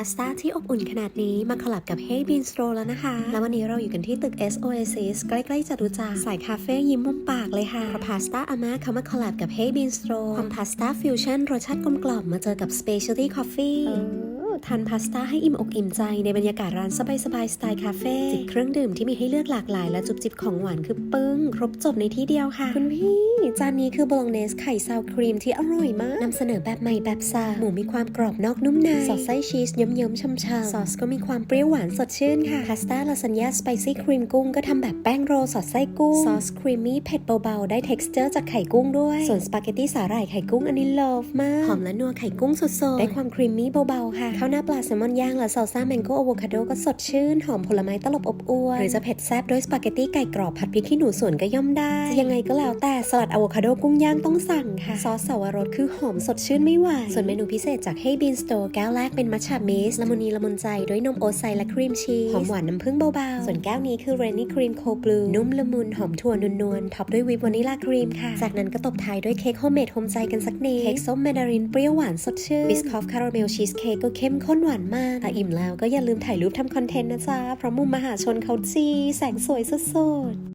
าสต้าที่อบอุ่นขนาดนี้มาคอลับกับ Hey Bistro แล้วนะคะ แล้ววันนี้เราอยู่กันที่ตึก S Oasis ใกล้ๆจตุจักรสายคาเฟ่ยิ้มมุมปากเลยค่ะเพราะพาสต้าอาม่าเขามาคอลับกับ Hey Bistro ความพาสต้าฟิวชั่นรสชาติกลมกล่อมมาเจอกับ Specialty Coffee ทานพาสต้าให้อิ่มอกอิ่มใจในบรรยากาศร้านสบายๆสไตล์คาเฟ่จิบเครื่องดื่มที่มีให้เลือกหลากหลาย และจุบจิบของหวานคือปึ้ง ครบจบในที่เดียวค่ะ คุณพี่ จานนี้คือโบลองเนสไข่ซาวครีมที่อร่อยมากนำเสนอแบบใหม่แบบซาหมูมีความกรอบนอกนุ่มในซอสไส้ชีสเยิ้มๆช่ำๆซอสก็มีความเปรี้ยวหวานสดชื่นค่ะพาสต้าลาซานญ่าสไปซี่ครีมกุ้งก็ทำแบบแป้งโรลสอดไส้กุ้งซอสครีมมี่เผ็ดเบาๆได้ texture จากไข่กุ้งด้วย ส่วนสปาเกตตี้สาหร่ายไข่กุ้งอันนี้เลิฟมากหอมและนัวไข่กุ้งสดๆได้ความครีมมี่เบาๆค่ะข้าวหน้าปลาแซลมอนย่างและซอลซ่าแมงโก้อะโวคาโดก็สดชื่น หอมผลไม้ตลบอบอวลหรือจะเผ็ดแซ่บด้วยสปาเกตตี้ไก่กรอบผัดพริกขี้หนูสวนก็ย่อมได้ ยังไงก็แล้วแต่สลัดอะโวคาโดกุ้งย่างต้องสั่งค่ะ ซอสสาวรสคือหอมสดชื่นไม่ไหวส่วนเมนูพิเศษจาก Hey Bean Store แก้วแรกเป็นมัทฉะมิสละมุนีละมุนใจด้วยนมโอไซและครีมชีสหอมหวานน้ำผึ้งเบาๆส่วนแก้วนี้คือเรนนี่ครีมโคบลูนุ่มละมุนหอมถั่วนวลๆท็อปด้วยวิปวานิลาครีมค่ะ จากนั้นก็ตบท้ายด้วยเค้กโฮมเมดโฮมใจกันสักนิดเค้กส้มแมนดารินเปรี้ยวหวานสดชื่นบิสคอฟคาราเมลชีสเค้กก็เข้มข้นหวานมากอิ่มแล้วก็อย่าลืมถ่ายรูปทำคอนเทนต์นะจ๊ะ เพราะมุมมหาชนเขาจีแสงสวยสุดๆ